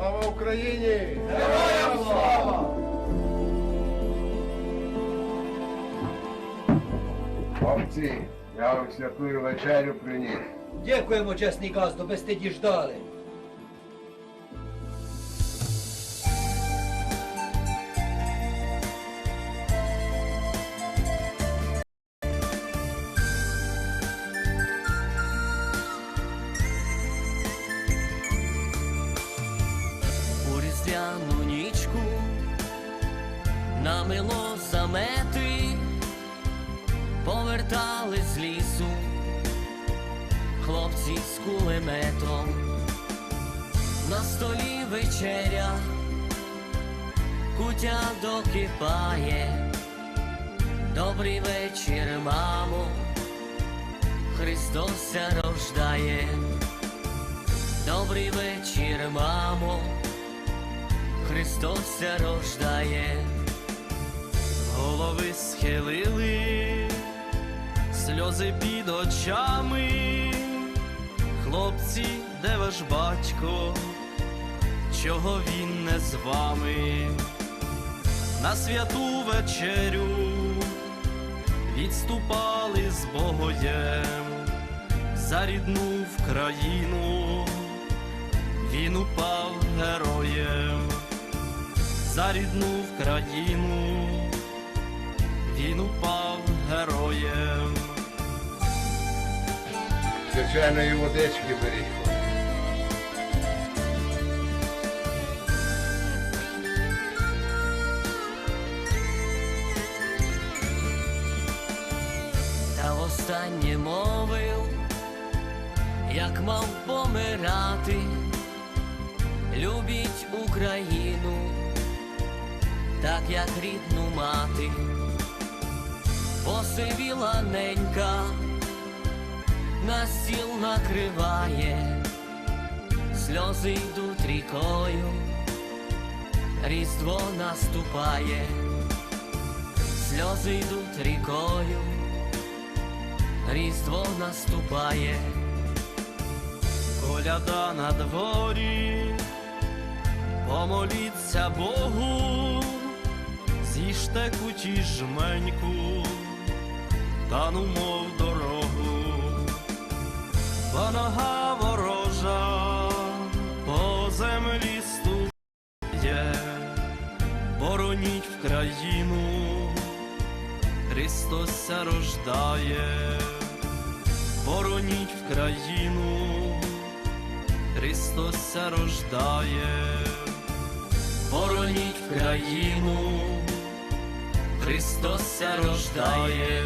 Слава Україні! Героям слава! Хлопці, я вам святую вечерю приніс. Дякуємо, чесний газду, без ти діждали. Намило замети, повертали з лісу хлопці з кулеметом, на столі вечеря, кутя докипає, добрий вечір, мамо, Христос рождає. Добрий вечір, мамо, Христос рождає. Голови схилили, сльози під очами. Хлопці, де ваш батько? Чого він не з вами? На святу вечерю відступали з Богоєм за рідну в країну, він упав героєм за рідну країну, він упав героєм. Звичайної водички беріть. Та востаннє мовив, як мав помирати, любіть Україну, так як рідну мати, посивіла ненька, на стіл накриває, сльози йдуть рікою, різдво наступає, сльози йдуть рікою. Різдво наступає, Коляда на дворі, помоліться Богу, з'їжте куті жменьку, та ну мов дорогу, бо нога ворожа по землі стує, бороніть в країну, Христос рождає. Бороніть в країну, Христос рождає, бороніть в країну, Христос рождає,